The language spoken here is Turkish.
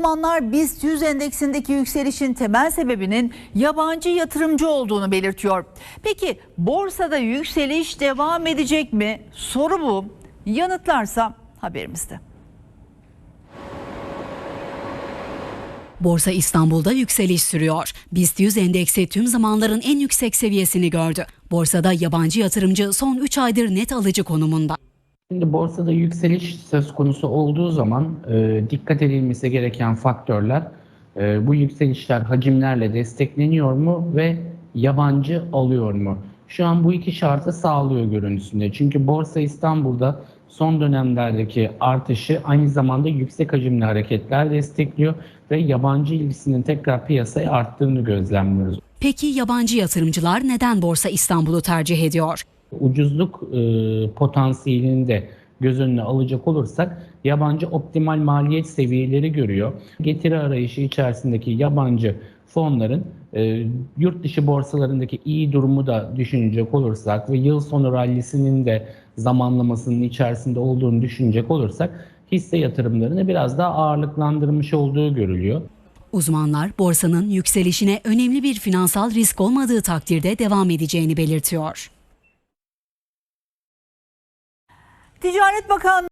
Uzmanlar BIST 100 endeksindeki yükselişin temel sebebinin yabancı yatırımcı olduğunu belirtiyor. Peki borsada yükseliş devam edecek mi? Soru bu. Yanıtlarsa haberimizde. Borsa İstanbul'da yükseliş sürüyor. BIST 100 endeksi tüm zamanların en yüksek seviyesini gördü. Borsada yabancı yatırımcı son 3 aydır net alıcı konumunda. Şimdi borsada yükseliş söz konusu olduğu zaman e, dikkat edilmesi gereken faktörler e, bu yükselişler hacimlerle destekleniyor mu ve yabancı alıyor mu? Şu an bu iki şartı sağlıyor görüntüsünde. Çünkü Borsa İstanbul'da son dönemlerdeki artışı aynı zamanda yüksek hacimli hareketler destekliyor ve yabancı ilgisinin tekrar piyasaya arttığını gözlemliyoruz. Peki yabancı yatırımcılar neden Borsa İstanbul'u tercih ediyor? Ucuzluk e, potansiyelini de göz önüne alacak olursak yabancı optimal maliyet seviyeleri görüyor. Getiri arayışı içerisindeki yabancı fonların e, yurt dışı borsalarındaki iyi durumu da düşünecek olursak ve yıl sonu rallisinin de zamanlamasının içerisinde olduğunu düşünecek olursak hisse yatırımlarını biraz daha ağırlıklandırmış olduğu görülüyor. Uzmanlar borsanın yükselişine önemli bir finansal risk olmadığı takdirde devam edeceğini belirtiyor. Ticaret Bakanlığı